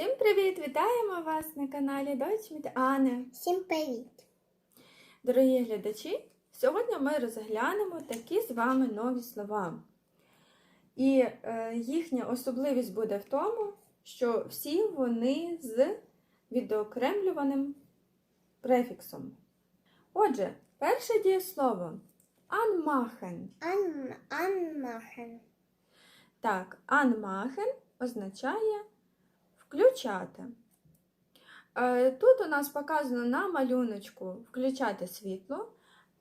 Всім привіт! Вітаємо вас на каналі Deutsch mit Anne. Всім привіт! Дорогі глядачі! Сьогодні ми розглянемо такі з вами нові слова. І е, їхня особливість буде в тому, що всі вони з відокремлюваним префіксом. Отже, перше дієслово anmachen. Ан, анмахен. Так, anmachen означає включати. Е, Тут у нас показано на малюночку включати світло.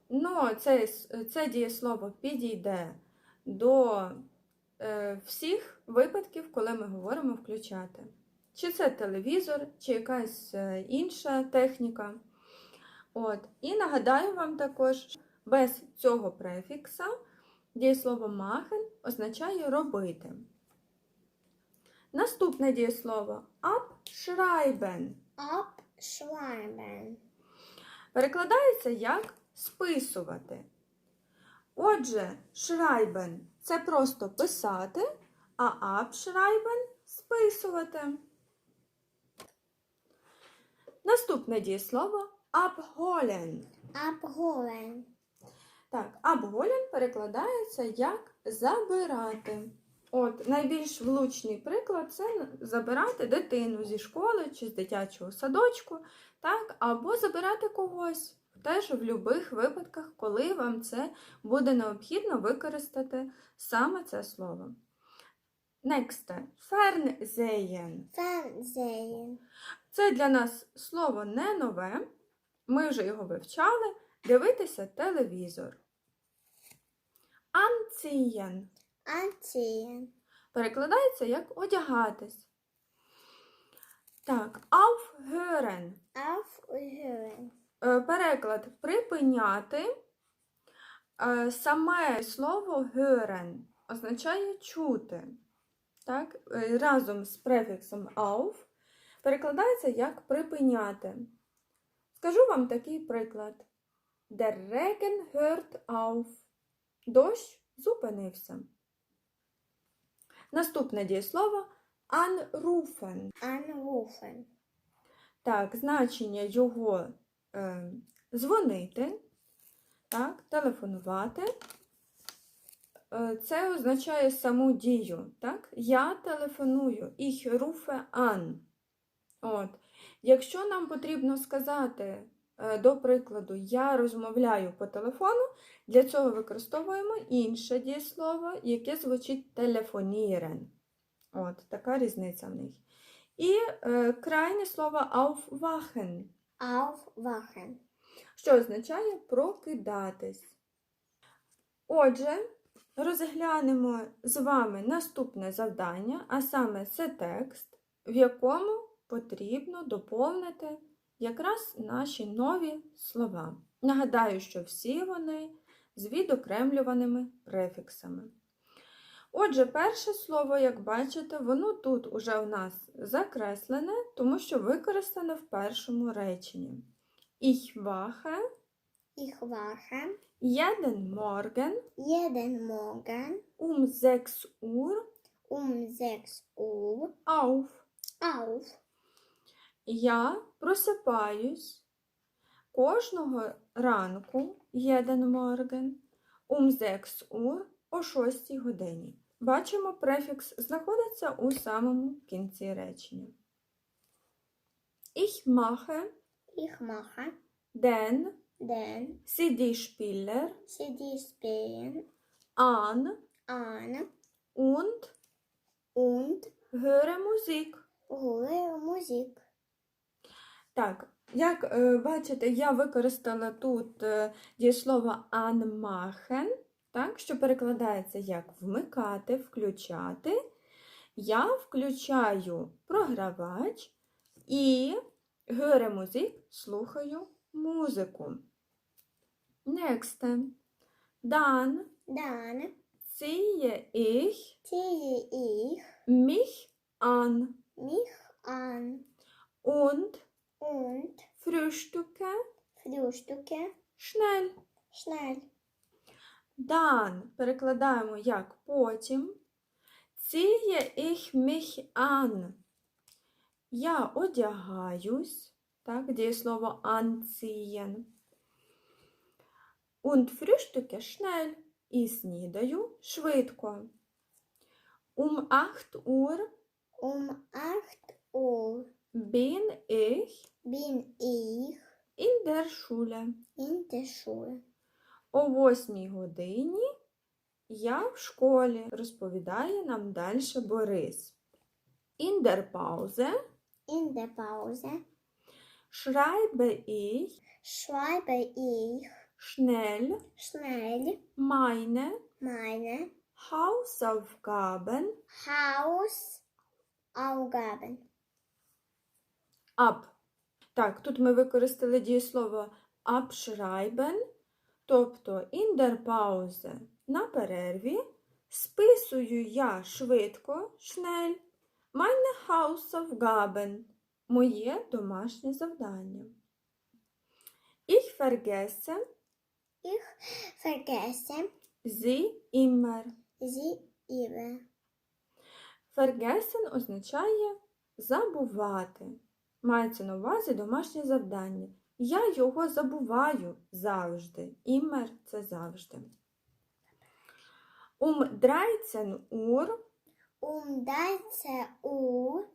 Ну, це, це дієслово підійде до е, всіх випадків, коли ми говоримо включати. Чи це телевізор, чи якась е, інша техніка. От. І нагадаю вам також, без цього префікса дієслово machen означає робити. Наступне дієслово abschreiben Abschreiben. перекладається як списувати. Отже, schreiben – це просто писати, а abschreiben – списувати. Наступне дієслово abholen. Abholen. Так, abholen перекладається як забирати. От найбільш влучний приклад це забирати дитину зі школи чи з дитячого садочку, так, або забирати когось. Теж в будь-яких випадках, коли вам це буде необхідно використати саме це слово. Next. Fernsehen. Fernsehen. Це для нас слово не нове. Ми вже його вивчали. Дивитися телевізор. Anziehen. Anziehen. Перекладається як одягатись. Так, aufhören. Aufhören. Е, Переклад припиняти. Е, Саме слово hören означає чути. Так? Е, Разом з префіксом auf перекладається як припиняти. Скажу вам такий приклад. Der Regen hört auf. Дощ зупинився. Наступне дієслово anrufen. Anrufen. Так, значення його е, дзвонити, так, телефонувати. Е, це означає саму дію. Так? Я телефоную, ich rufe an. От. Якщо нам потрібно сказати, до прикладу, я розмовляю по телефону, для цього використовуємо інше дієслово, яке звучить телефоніren. От, така різниця в них. І е, крайнє слово aufwachen, Aufwachen. що означає прокидатись. Отже, розглянемо з вами наступне завдання, а саме це текст, в якому потрібно доповнити якраз наші нові слова. Нагадаю, що всі вони з відокремлюваними префіксами. Отже, перше слово, як бачите, воно тут уже у нас закреслене, тому що використане в першому реченні. Ich wache Ich wache jeden Morgen jeden Morgen um 6 Uhr um 6 Uhr auf. auf. Я просипаюсь кожного ранку Morgen um 6 Uhr о 6 годині. Бачимо, префікс знаходиться у самому кінці речення. Ich mache Ich mache den den CD-Spieler CD-Spielen an an und und höre Musik. höre Musik. Так, як е, бачите, я використала тут е, дієслово anmachen, так, що перекладається як вмикати, включати. Я включаю програвач і höre Musik, слухаю музику. Next. Dann Dann ziehe ich ziehe ich mich an mich an und und frühstücke frühstücke schnell. schnell. Dann перекладаємо як потім. Ziehe ich mich an. Я одягаюсь. Так, дієслово anziehen. Und frühstücke schnell. І снідаю швидко. Um 8 Uhr Um 8 Uhr bin ich bin Schule. in der Schule. О восьмій годині я в школі, розповідає нам далі Борис. In der Pause In der Pause schreibe ich schreibe ich schnell schnell meine meine Hausaufgaben Hausaufgaben. ab. Так, тут ми використали дієслово abschreiben, тобто in der Pause на перерві списую я швидко, schnell, meine Hausaufgaben, моє домашнє завдання. Ich vergesse Ich vergesse sie immer. sie immer. Vergessen означає забувати. Мається на увазі домашнє завдання. Я його забуваю завжди. Імер це завжди. Um 13 Uhr Um 13 Uhr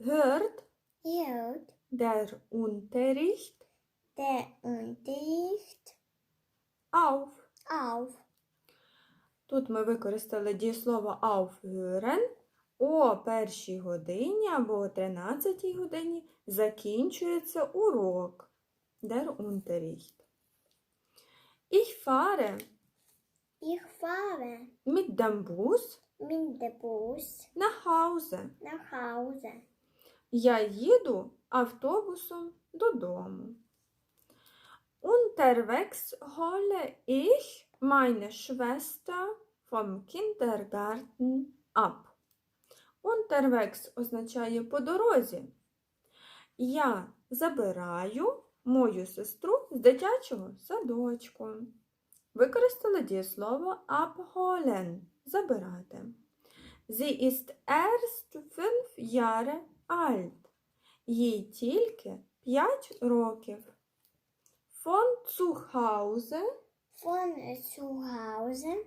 hört hört der Unterricht der Unterricht auf. auf. Тут ми використали дієслово aufhören. О першій годині або о 13 годині закінчується урок. Der Unterricht. Ich fahre Ich fahre mit dem Bus mit dem Bus nach Hause. nach Hause. Я їду автобусом додому. Unterwegs hole ich meine Schwester vom Kindergarten ab. Unterwegs означає по дорозі. Я забираю мою сестру з дитячого садочку. Використали дієслово abholen – забирати. Sie ist erst fünf Jahre alt. Їй тільки 5 років. Von zu Hause Von zu Hause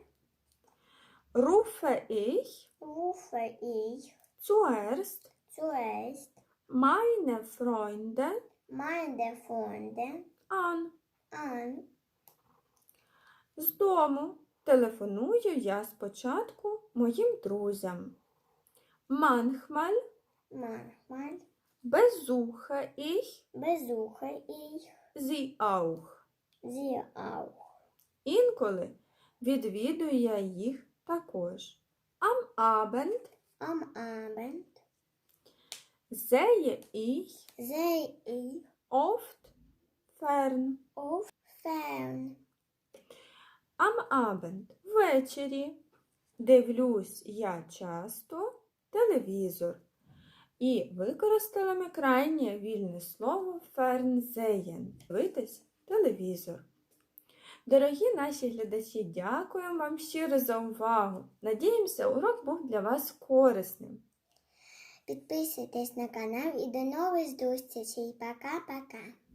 rufe ich rufe ich zuerst zuerst meine Freunde meine Freunde an. an. З дому телефоную я спочатку моїм друзям. Manchmal Manchmal besuche ich besuche ich sie auch. sie auch. Інколи відвідую я їх також. Am Abend Am Abend sehe ich sehe ich oft fern. auf fern. Am Abend ввечері дивлюсь я часто телевізор. І використала ми крайнє вільне слово Fernsehen. Дивитись телевізор. Дорогі наші глядачі, дякуємо вам щиро за увагу. Надіємося, урок був для вас корисним. Підписуйтесь на канал і до нових зустрічей. Пока-пока.